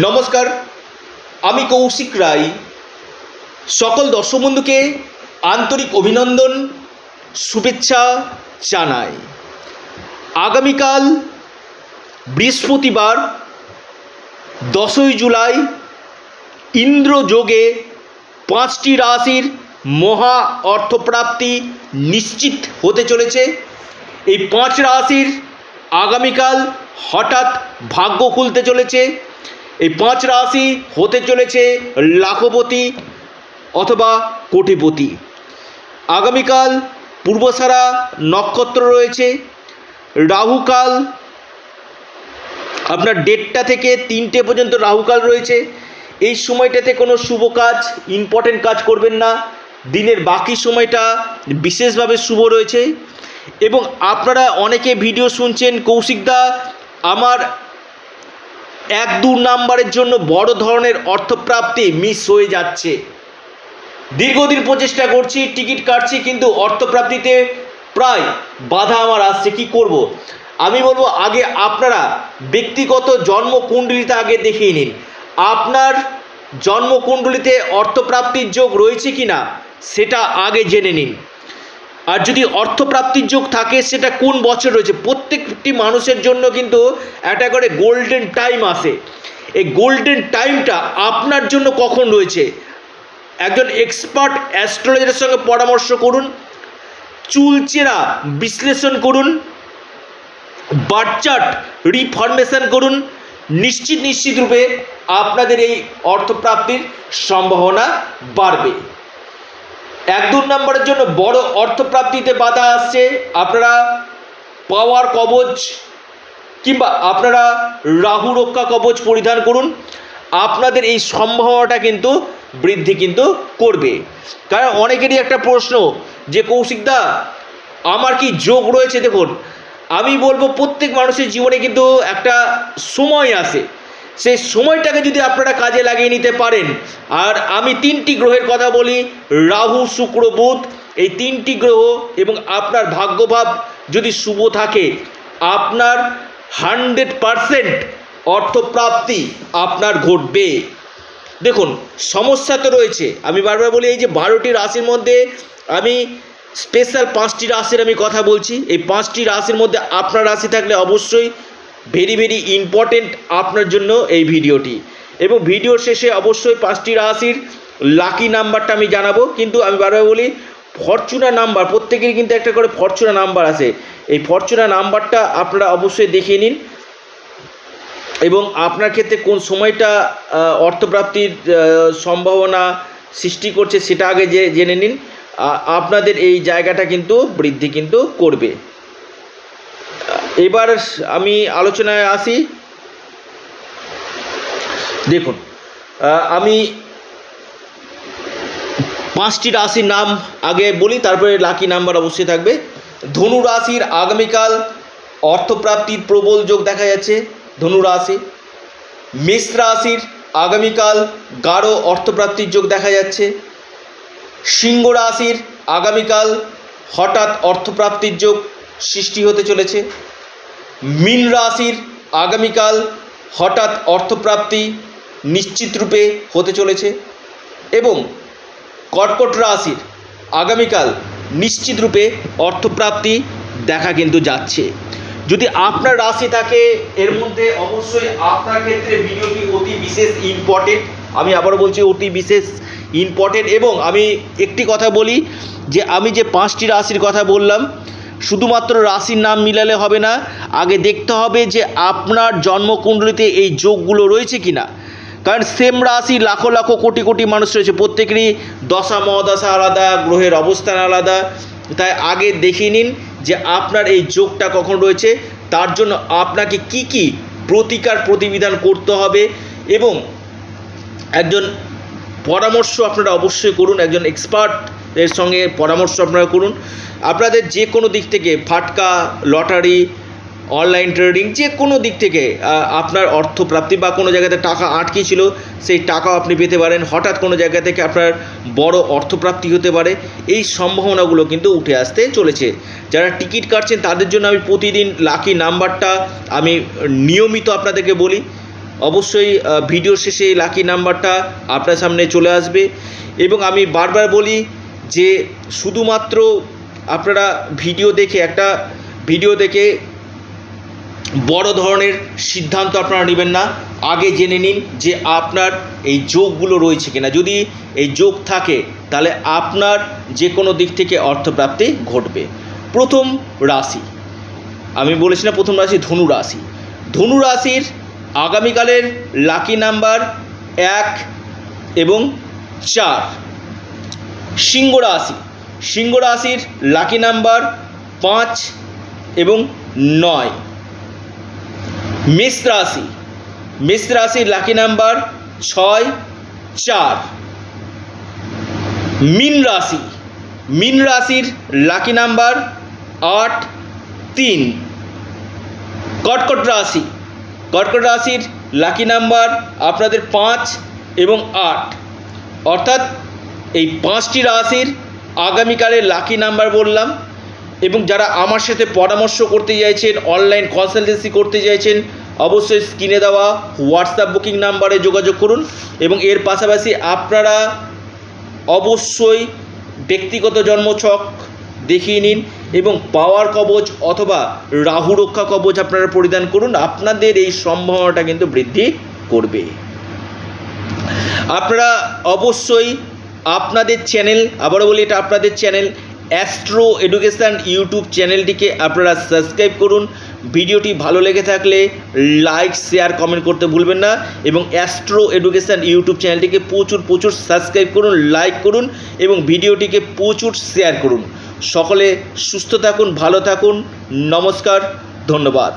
নমস্কার, আমি কৌশিক রায়। সকল দর্শক বন্ধুকে আন্তরিক অভিনন্দন, শুভেচ্ছা জানাই। আগামীকাল বৃহস্পতিবার, দশই জুলাই ইন্দ্রযোগে পাঁচটি রাশির মহা অর্থপ্রাপ্তি নিশ্চিত হতে চলেছে। এই পাঁচ রাশির আগামীকাল হঠাৎ ভাগ্য খুলতে চলেছে। এই পাঁচ রাশি হতে চলেছে লাখপতি অথবা কোটিপতি। আগামীকাল পূর্বসারা নক্ষত্র রয়েছে। রাহুকাল, আপনার দেড়টা থেকে তিনটে পর্যন্ত রাহুকাল রয়েছে। এই সময়টাতে কোনো শুভ কাজ ইম্পর্টেন্ট কাজ করবেন না। দিনের বাকি সময়টা বিশেষভাবে শুভ রয়েছে। এবং আপনারা অনেকে ভিডিও শুনছেন কৌশিকদা আমার এক দু নাম্বারের জন্য বড় ধরনের অর্থপ্রাপ্তি মিস হয়ে যাচ্ছে। দীর্ঘদিন প্রচেষ্টা করছি, টিকিট কাটছি, কিন্তু অর্থপ্রাপ্তিতে প্রায় বাধা আমার আসছে। কি করব। আমি বলব, আগে আপনারা ব্যক্তিগত জন্মকুণ্ডলিতে আগে দেখিয়ে নিন। আপনার জন্মকুণ্ডলিতে অর্থপ্রাপ্তির যোগ রয়েছে কি না সেটা আগে জেনে নিন। আর যদি অর্থপ্রাপ্তির যোগ থাকে, সেটা কোন বছর রয়েছে? প্রত্যেকটি মানুষের জন্য কিন্তু একটা করে গোল্ডেন টাইম আসে এই গোল্ডেন টাইমটা আপনার জন্য কখন রয়েছে? একজন এক্সপার্ট অ্যাস্ট্রোলজারের সঙ্গে পরামর্শ করুন চুলচেরা বিশ্লেষণ করুন বার্চার্ট রিফরমেশন করুন, নিশ্চিত নিশ্চিত রূপে আপনাদের এই অর্থপ্রাপ্তির সম্ভাবনা বাড়বে। এক দু নম্বরের জন্য বড় অর্থপ্রাপ্তিতে বাধা আসছে। আপনারা পাওয়ার কবচ কিংবা আপনারা রাহু রক্ষা কবচ পরিধান করুন। আপনাদের এই সম্ভাবনাটা কিন্তু বৃদ্ধি কিন্তু করবে। কারণ অনেকেরই একটা প্রশ্ন যে কৌশিকদা আমার কি যোগ রয়েছে? দেখুন, আমি বলব প্রত্যেক মানুষের জীবনে কিন্তু একটা সময় আসে। সেই সময়টাকে যদি আপনারা কাজে লাগিয়ে নিতে পারেন। আর আমি তিনটি গ্রহের কথা বলি, রাহু, শুক্র, বুধ। এই তিনটি গ্রহ এবং আপনার ভাগ্যভাব যদি শুভ থাকে, আপনার হান্ড্রেড পারসেন্ট অর্থপ্রাপ্তি আপনার ঘটবে। দেখুন, সমস্যা তো রয়েছে। আমি বারবার বলি, এই যে বারোটি রাশির মধ্যে আমি স্পেশাল পাঁচটি রাশির আমি কথা বলছি। এই পাঁচটি রাশির মধ্যে আপনার রাশি থাকলে অবশ্যই ভেরি ভেরি ইম্পর্টেন্ট আপনার জন্য এই ভিডিওটি। এবং ভিডিওর শেষে অবশ্যই পাঁচটি রাশির লাকি নাম্বারটা আমি জানাব। কিন্তু আমি বারবার বলি ফরচুনা নাম্বার প্রত্যেকেরই কিন্তু একটা করে ফরচুনা নাম্বার আছে। এই ফরচুনা নাম্বারটা আপনারা অবশ্যই দেখিয়ে নিন। এবং আপনার ক্ষেত্রে কোন সময়টা অর্থপ্রাপ্তির সম্ভাবনা সৃষ্টি করছে সেটা আগে জেনে নিন। আপনাদের এই জায়গাটা কিন্তু বৃদ্ধি কিন্তু করবে। এবার আমি আলোচনায় আসি। দেখুন আমি পাঁচটি রাশির নাম আগে বলি, তারপরে লাকি নাম্বার অবশ্যই থাকবে। ধনু রাশির আগামীকাল অর্থপ্রাপ্তির প্রবল যোগ দেখা যাচ্ছে ধনু রাশি। মেষ রাশির আগামীকাল গাঢ় অর্থপ্রাপ্তির যোগ দেখা যাচ্ছে। সিংহ রাশির আগামীকাল হঠাৎ অর্থপ্রাপ্তির যোগ সৃষ্টি হতে চলেছে। মীন রাশির আগামীকাল হঠাৎ অর্থপ্রাপ্তি নিশ্চিত রূপে হতে চলেছে এবং কর্কট রাশির আগামীকাল নিশ্চিত রূপে অর্থপ্রাপ্তি দেখা কিন্তু যাচ্ছে। যদি আপনার রাশি থাকে, এর মধ্যে অবশ্যই আপনার ক্ষেত্রে ভিডিওটি অতি বিশেষ ইম্পর্টেন্ট আমি আবারও বলছি, অতি বিশেষ ইম্পর্টেন্ট এবং আমি একটি কথা বলি যে, আমি যে পাঁচটি রাশির কথা বললাম শুধুমাত্র রাশির নাম মিলালে হবে না, আগে দেখতে হবে যে আপনার জন্মকুণ্ডলিতে এই যোগগুলো রয়েছে কি না কারণ সেম রাশি লাখো লাখো কোটি কোটি মানুষ রয়েছে, প্রত্যেকেরই দশা, মহাদশা আলাদা, গ্রহের অবস্থান আলাদা। তাই আগে দেখিয়ে নিন যে আপনার এই যোগটা কখন রয়েছে, তার জন্য আপনাকে কি কি প্রতিকার প্রতিবিধান করতে হবে এবং একজন পরামর্শ আপনারা অবশ্যই করুন, একজন এক্সপার্ট এর সঙ্গে পরামর্শ আপনারা করুন। আপনাদের যে কোনো দিক থেকে ফাটকা, লটারি, অনলাইন ট্রেডিং, যে কোনো দিক থেকে আপনার অর্থ প্রাপ্তি বা কোনো জায়গাতে টাকা আটকে ছিল, সেই টাকাও আপনি পেতে পারেন। হঠাৎ কোনো জায়গা থেকে আপনার বড় অর্থপ্রাপ্তি হতে পারে। এই সম্ভাবনাগুলো কিন্তু উঠে আসতে চলেছে। যারা টিকিট কাটছেন, তাদের জন্য আমি প্রতিদিন লাকি নাম্বারটা আমি নিয়মিত আপনাদেরকে বলি। অবশ্যই ভিডিও শেষে লাকি নাম্বারটা আপনার সামনে চলে আসবে। এবং আমি বারবার বলি যে শুধুমাত্র আপনারা ভিডিও দেখে, একটা ভিডিও দেখে বড় ধরনের সিদ্ধান্ত আপনারা নেবেন না। আগে জেনে নিন যে আপনার এই যোগগুলো রয়েছে কিনা। যদি এই যোগ থাকে, তাহলে আপনার যে কোনো দিক থেকে অর্থপ্রাপ্তি ঘটবে। প্রথম রাশি, আমি বলেছি না প্রথম রাশি, ধনু রাশি। ধনু রাশির আগামীকালের লাকি নাম্বার এক এবং চার। সিংহ রাশি। সিংহ রাশির লাকি নাম্বার পাঁচ এবং নয়। মেষ রাশি। মেষ রাশির লাকি নাম্বার ছয়, চার। মিন রাশি। মিন রাশির লাকি নাম্বার আট, তিন। কর্কট রাশি। কর্কট রাশির লাকি নাম্বার আপনাদের পাঁচ এবং আট। অর্থাৎ এই পাঁচটি রাশির আগামীকালের লাকি নাম্বার বললাম এবং যারা আমার সাথে পরামর্শ করতে চাইছেন অনলাইন কনসালটেন্সি করতে চাইছেন, অবশ্যই স্ক্রিনে দেওয়া হোয়াটসঅ্যাপ বুকিং নাম্বারে যোগাযোগ করুন এবং এর পাশাপাশি আপনারা অবশ্যই ব্যক্তিগত জন্মছক দেখিয়ে নিন এবং পাওয়ার কবচ অথবা রাহু রক্ষা কবচ আপনারা পরিধান করুন, আপনাদের এই সম্ভাবনাটা কিন্তু বৃদ্ধি করবে। আপনারা অবশ্যই আপনাদের চ্যানেল, আবারও বলি এটা আপনাদের চ্যানেল অ্যাস্ট্রো এডুকেশান ইউটিউব চ্যানেলটিকে আপনারা সাবস্ক্রাইব করুন। ভিডিওটি ভালো লেগে থাকলে লাইক শেয়ার কমেন্ট করতে ভুলবেন না এবং অ্যাস্ট্রো এডুকেশান ইউটিউব চ্যানেলটিকে প্রচুর প্রচুর সাবস্ক্রাইব করুন লাইক করুন এবং ভিডিওটিকে প্রচুর শেয়ার করুন। সকলে সুস্থ থাকুন, ভালো থাকুন। নমস্কার, ধন্যবাদ।